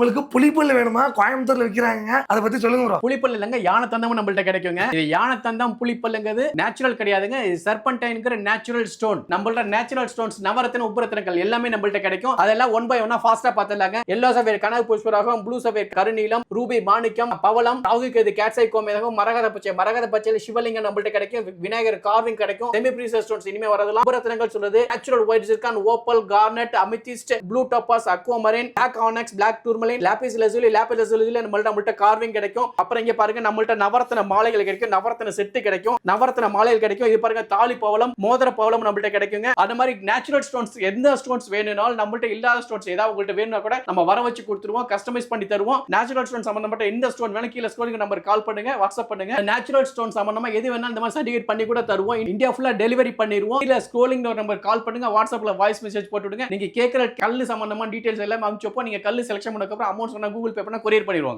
உங்களுக்கு புளிப்பல் வேணுமா? கோயம்புத்தூர்ல விற்கிறாங்க அதை பத்தி சொல்லுங்க ப்ரோ புளிப்பல் இல்லைங்க யானை தந்தமும் நம்மள்ட்ட கிடைக்குங்க. இது யானை தந்தம் புளிப்பல்லுங்கிறது நேச்சுரல் கிடையாதுங்க. இது சர்பன்டைன்ங்கிற நேச்சுரல் ஸ்டோன் நம்மள்ட்ட நேச்சுரல் ஸ்டோன்ஸ் நவரத்தின உபரத்தினங்கள் எல்லாமே நம்மள்ட்ட கிடைக்கும். அதெல்லாம் ஒன் பை ஒன்னா ஃபாஸ்டா பார்த்துலாங்க எல்லோ சவேர் கனவு புஷ்பராகம் ப்ளூ சவேர் கருநீலம் ரூபி மாணிக்கம் பவளம் ராகுக்கு இது கேட்சை கோமேதகம் மரகத பச்சை. மரகத பச்சையில் சிவலிங்கம் நம்மள்ட்ட கிடைக்கும். விநாயகர் கார்விங் கிடைக்கும். செமி பிரீசர் ஸ்டோன்ஸ் இனிமே வரதெல்லாம் உபரத்தினங்கள் சொல்றது நேச்சுரல் ஒயிட் இருக்கான் opal garnet amethyst blue topaz aquamarine black onyx black tourmaline lapis lazuli lapis lazuli நம்மள்ட்ட நம்மள்ட்ட கார்விங் கிடைக்கும். அப்புறம் இங்க பாருங்க நம்மள்ட்ட நவரத்தன மாலைகள் கிடைக்கும். நவரத்தன செட்டு கிடைக்கும். நவரத்தன மாலைகள் கிடைக்கும். இது பாருங்க தாலி பவளம் மோதிர பவளம் நம்மள்ட்ட கிடைக்குங்க. அந்த மாதிரி நேச்சுரல் ஸ்டோன்ஸ் எந்த ஸ்டோன்ஸ் வேணும்னாலும் நம்மள்ட்ட இல்லாத ஸ்டோன்ஸ் ஏதாவது உங்கள்ட்ட வேணும்னா கூட நம்ம வர வச்சு கொடுத்துருவோம் கஸ்டமைஸ் பண்ணி தருவோம். நேச்சுரல் ஸ்டோன் சம்பந்தப்பட்ட எந்த ஸ்டோன் வேணும் கீழே ஸ்கோலிங் நம்பர் கால் பண்ணுங்க வாட்ஸ்அப் பண்ணுங்க. நேச்சுரல் ஸ்டோன் சம்பந்தமா எது வேணாலும் இந்த மாதிரி சர்டிஃபிகேட் பண்ணி கூட தருவோம். இந்தியா ஃபுல்லா டெலிவரி பண்ணிடுவோம் இல்ல ஸ்கோலிங் நம்பர் கால் பண்ணுங்க. வாட்ஸ்அப்ல வாய்ஸ் மெசேஜ் போட்டு விடுங்க. நீங்க கேட்கிற கல் சம்பந்தமா டீடைல்ஸ் எல்லாம் அனுப்பிச்சப்போ நீங்க கல்லு செலக்ஷன் பண்ணதுக்கு அதுக்கப்புறம் அமௌண்ட் சொன்னால் கூகுள் பே பண்ணால் கொரியர் பண்ணிடுவாங்க